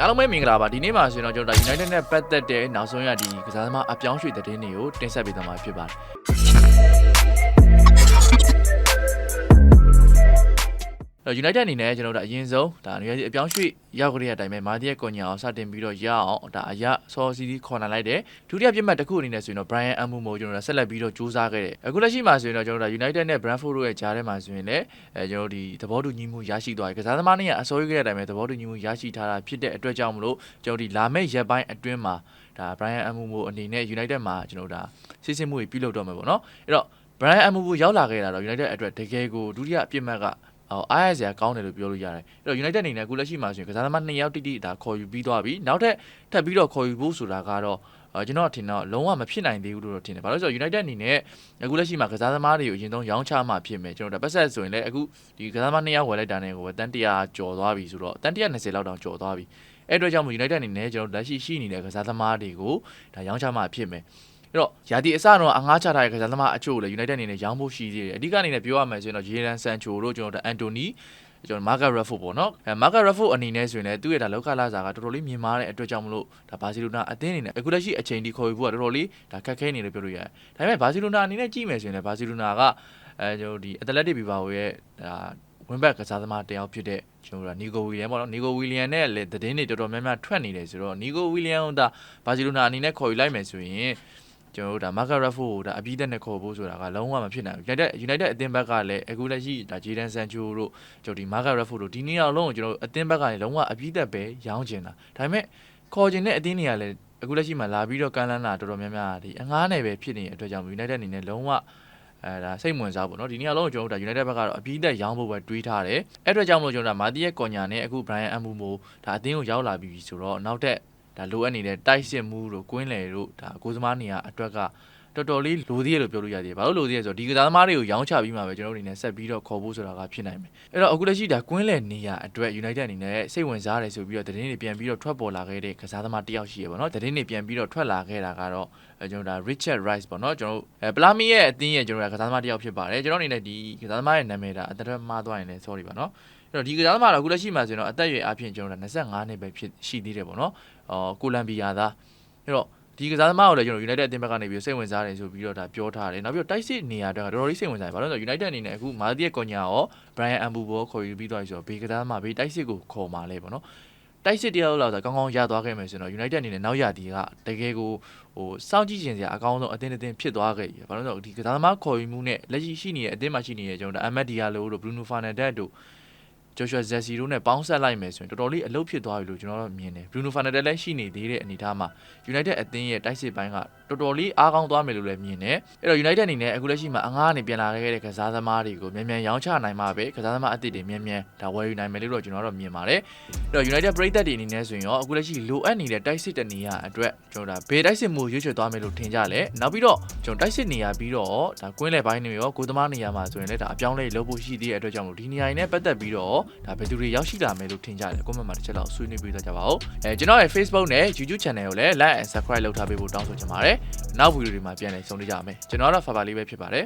အားလုံးပဲမင်္ဂလာပါဒီနေ့မှာဆိုရင်တော့ကျွန်တော်ဒါ United နဲ့ပတ်သက်တဲ့နောက်ဆုံးရဒီကစားသမားအပြောင်းရွှေ့သတင်းတွေကိုတင်ဆက်ပေးသွားမှာဖြစ်ပါတယ် United အနေနဲ့ကျွန်တော်တို့ဒါအရင်ဆုံးဒါနေရာအပြောင်းရွှေ့ရောက်ကြတဲ့အတိုင်းပဲမာဒီရဲ့ကွန်ညာအောင်စတင်ပြီးတော့ရအောင်ဒါအရဆောစီဒီခေါ်နိုင်လိုက်တယ်ဒုတိယပြစ်မှတ်တစ်ခုအနေနဲ့ဆိုရင်တော့ Brian Amumo ကျွန်တော်တို့ဆက်လက်ပြီးတော့စူးစမ်းခဲ့တယ်အခုလက်ရှိမှာဆိုရင်တော့ကျွန်တော်တို့ဒါ United နဲ့ Brentford တို့ရဲ့ကြားထဲမှာဆိုရင်လည်းအဲကျွန်တော်တို့ဒီသဘောတူညီမှုရရှိသွားပြီကစားသမားတွေကအစိုးရခဲ့တဲ့အတိုင်းပဲသဘောတူညီမှုရရှိထားတာဖြစ်တဲ့အတွက်ကြောင့်မလို့ကျွန်တော်တို့ဒီလာမယ့်ရက်ပိုင်းအတွင်းမှာဒါ Brian Amumo အနေနဲ့ United မှာကျွန်တော်တို့ဒါစစ်စစ်မှုတွေပြုလုပ်တော့မယ်ပေါ့နော်အဲ့တော့ Brian Amumo ရောက်လာခဲ့တာတော့ United အတွက်တကယ်ကိုဒုတိယအပြစ်မှတ်က အော်အားရစရာကောင်းတယ်လို့ပြောလို့ရတယ်အဲ့တော့ United အနေနဲ့အခုလက်ရှိမှာဆိုရင်ကစားသမား2ယောက်တိတိဒါခေါ်ယူပြီးသွားပြီနောက်ထပ်ထပ်ပြီးတော့ခေါ်ယူဖို့ဆိုတာကတော့အော်ကျွန်တော်ထင်တော့လုံးဝမဖြစ်နိုင်သေးဘူးလို့တော့ထင်တယ်ဘာလို့လဲဆိုတော့ United အနေနဲ့အခုလက်ရှိမှာကစားသမားတွေကိုအရင်ဆုံးရောင်းချမှဖြစ်မယ်ကျွန်တော်တို့ပတ်ဆက်ဆိုရင်လည်းအခုဒီကစားသမား2ယောက်ဝယ်လိုက်တာနဲ့ကိုပဲတန်100ကျော်သွားပြီဆိုတော့တန်120လောက်တောင်ကျော်သွားပြီအဲ့အတွက်ကြောင့်မို့ United အနေနဲ့ကျွန်တော်တို့လက်ရှိရှိနေတဲ့ကစားသမားတွေကိုဒါရောင်းချမှဖြစ်မယ် အဲ့တော့ယာတီအစတော့အငားချထားတဲ့ကစားသမားအချို့လည်း United အနေနဲ့ရောင်းဖို့ရှိသေးတယ်အဓိကအနေနဲ့ပြောရမယ်ဆိုရင်တော့ Jadon Sancho တို့ကျွန်တော်တို့ Anthony ကျွန်တော်မာကာရက်ဖို့ပေါ့နော်အဲမာကာရက်ဖို့အနေနဲ့ဆိုရင်လည်းသူ့ရဲ့ဒါလောက်ခလာစာကတော်တော်လေးမြင်မာတဲ့အတွက်ကြောင့်မလို့ဒါဘာစီလိုနာအသင်းအနေနဲ့အခုလက်ရှိအချိန်ဒီခေါ်ယူဖို့ကတော်တော်လေးဒါခက်ခဲနေလို့ပြောလို့ရတယ်ဒါပေမဲ့ဘာစီလိုနာအနေနဲ့ကြည့်မယ်ဆိုရင်လည်းဘာစီလိုနာကအဲကျွန်တော်ဒီအက်တလက်တစ်ဘီဘာဝရဲ့ဒါဝင်ဘက်ကစားသမားတယောက်ဖြစ်တဲ့ကျွန်တော်တို့နီဂိုဝီလီယံပေါ့နော်နီဂိုဝီလီယံနဲ့လည်းသတင်းတွေတော်တော်များများထွက်နေတယ်ဆိုတော့နီဂိုဝီလီယံကဒါဘာစီလိုနာအနေနဲ့ခေါ်ယူလိုက်မယ်ဆိုရင် ကျွန်တော်တို့ဒါမာကာရက်ဖို့ကိုဒါအပြီးသက်နဲ့ခေါ်ဖို့ဆိုတာကလုံးဝမဖြစ်နိုင်ဘူး United United အသင်းဘက်ကလည်းအခုလက်ရှိဒါဂျေဒန်ဆန်ချိုတို့ကျွန်တော်ဒီမာကာရက်ဖို့တို့ဒီနေ့အောင်လုံးကိုကျွန်တော်အသင်းဘက်ကလည်းလုံးဝအပြီးသက်ပဲရောင်းချင်တာဒါပေမဲ့ခေါ်ချင်တဲ့အသင်းတွေကလည်းအခုလက်ရှိမှာလာပြီးတော့ကမ်းလှမ်းတာတော်တော်များများဒီအငားနယ်ပဲဖြစ်နေတဲ့အတွက်ကြောင့် United အနေနဲ့လုံးဝအဲဒါစိတ်ဝင်စားပေါ့နော်ဒီနေ့အလုံးကိုကျွန်တော်တို့ဒါ United ဘက်ကတော့အပြီးသက်ရောင်းဖို့ပဲတွေးထားတယ်အဲ့အတွက်ကြောင့်မလို့ကျွန်တော်ဒါမာတီရဲ့ကော်ညာနဲ့အခု Brian Amumo ဒါအသင်းကိုရောက်လာပြီဆိုတော့နောက်ထပ် ဒါလိုအပ်နေတဲ့တိုက်စစ်မှုတို့ကွင်းလယ်တို့ဒါကိုစမားနေရအတွက်က တော်တော်လေးလိုသေးရလို့ပြောလို့ရသေးတယ်။ဘာလို့လိုသေးလဲဆိုတော့ဒီကစားသမားတွေကိုရောင်းချပြီးမှပဲကျွန်တော်တို့အနေနဲ့ဆက်ပြီးတော့ခေါ်ဖို့ဆိုတာကဖြစ်နိုင်မယ်။အဲ့တော့အခုလက်ရှိဒါကွင်းလယ်နေရအတွက် United အနေနဲ့စိတ်ဝင်စားတယ်ဆိုပြီးတော့သတင်းတွေပြန်ပြီးတော့ထွက်ပေါ်လာခဲ့တဲ့ကစားသမားတစ်ယောက်ရှိရပါတော့။သတင်းတွေပြန်ပြီးတော့ထွက်လာခဲ့တာကတော့အဲကျွန်တော်ဒါ Richard Rice ပေါ့နော်ကျွန်တော်တို့အဲပလာမီရဲ့အသင်းရဲ့ကျွန်တော်ကကစားသမားတစ်ယောက်ဖြစ်ပါတယ်။ကျွန်တော်အနေနဲ့ဒီကစားသမားရဲ့နာမည်ဒါအသက်မှားသွားရင်လည်း sorry ပါနော်။အဲ့တော့ဒီကစားသမားတော့အခုလက်ရှိမှာဆိုရင်တော့အသက်အရွယ်အပြင်ကျွန်တော်တို့25နှစ်ပဲဖြစ်ရှိသေးတယ်ပေါ့နော်။အော်ကိုလံဘီယာသားအဲ့တော့ ဒီကစားသမားကိုလည်းကျွန်တော် United အသင်းဘက်ကနေပြီးစိတ်ဝင်စားတယ်ဆိုပြီးတော့ဒါပြောထားတယ်။နောက်ပြီးတော့တိုက်စစ်နေရာတော့တော်တော်လေးစိတ်ဝင်စားတယ်။ဘာလို့လဲဆိုတော့ United အနေနဲ့အခုမာတီရဲ့ကွန်ညာရော Brian Ambubo ခေါ်ယူပြီးသွားပြီဆိုတော့ဘေကစားသမားဘေးတိုက်စစ်ကိုခေါ်มาလဲပေါ့နော်။တိုက်စစ်တယောက်လောက်ဆိုကောင်းကောင်းရသွားခဲ့မယ်ဆိုတော့ United အနေနဲ့နောက်ရတီကတကယ်ကိုဟိုစောင့်ကြည့်ခြင်းစရာအကောင်းဆုံးအသင်းအသင်းဖြစ်သွားခဲ့ပြီ။ဘာလို့လဲဆိုတော့ဒီကစားသမားခေါ်ယူမှုနဲ့လက်ရှိရှိနေတဲ့အသင်းမှာရှိနေတဲ့ကျွန်တော်တို့ Ahmed Diallo တို့ Bruno Fernandes တို့ Joshua Zessi တို့နဲ့ပေါင်းဆက်လိုက်မယ်ဆိုရင်တော်တော်လေးအလုပ်ဖြစ်သွားပြီလို့ကျွန်တော်တို့မြင်တယ် Bruno Fernandes လည်းရှိနေသေးတဲ့အနေအထားမှာ United အသင်းရဲ့တိုက်စစ်ပိုင်းကတော်တော်လေးအားကောင်းသွားမယ်လို့လည်းမြင်တယ်အဲ့တော့ United အနေနဲ့အခုလက်ရှိမှာအငားအနေပြန်လာခဲ့တဲ့ကစားသမားတွေကိုမြန်မြန်ရောင်းချနိုင်မှာပဲကစားသမားအသစ်တွေမြန်မြန်ဒါဝယ်ယူနိုင်မယ်လို့တော့ကျွန်တော်တို့မြင်ပါတယ်အဲ့တော့ United ပရိသတ်တွေအနေနဲ့ဆိုရင်ရောအခုလက်ရှိလိုအပ်နေတဲ့တိုက်စစ်တနေရအတွက်ကျွန်တော်ဒါဘေးတိုက်စစ်မှုရွေးချယ်သွားမယ်လို့ထင်ကြလဲနောက်ပြီးတော့ကျွန်တော်တိုက်စစ်နေရပြီးတော့ဒါကွင်းလယ်ပိုင်းတွေရောကိုသမားနေရမှာဆိုရင်လည်းဒါအပြောင်းလဲလုပ်ဖို့ရှိသေးတဲ့အတွက်ကြောင့်မို့ဒီနေရာတွေနဲ့ပတ်သက်ပြီးတော့ဒါဘယ်သူတွေရောက်ရှိလာမယ်လို့ထင်ကြတယ် comment မှာတစ်ချက်လောက်ဆွေးနွေးပေးကြပါဦးအဲကျွန်တော်ရဲ့ Facebook နဲ့ YouTube channel ကိုလည်း like and subscribe လုပ်ထားပေးဖို့တောင်းဆိုချင်ပါတယ်နောက်ဗီဒီယိုတွေမှာပြန်လည်ဆုံတွေ့ကြမယ်ကျွန်တော်ကတော့ဖာဖာလေးပဲဖြစ်ပါတယ်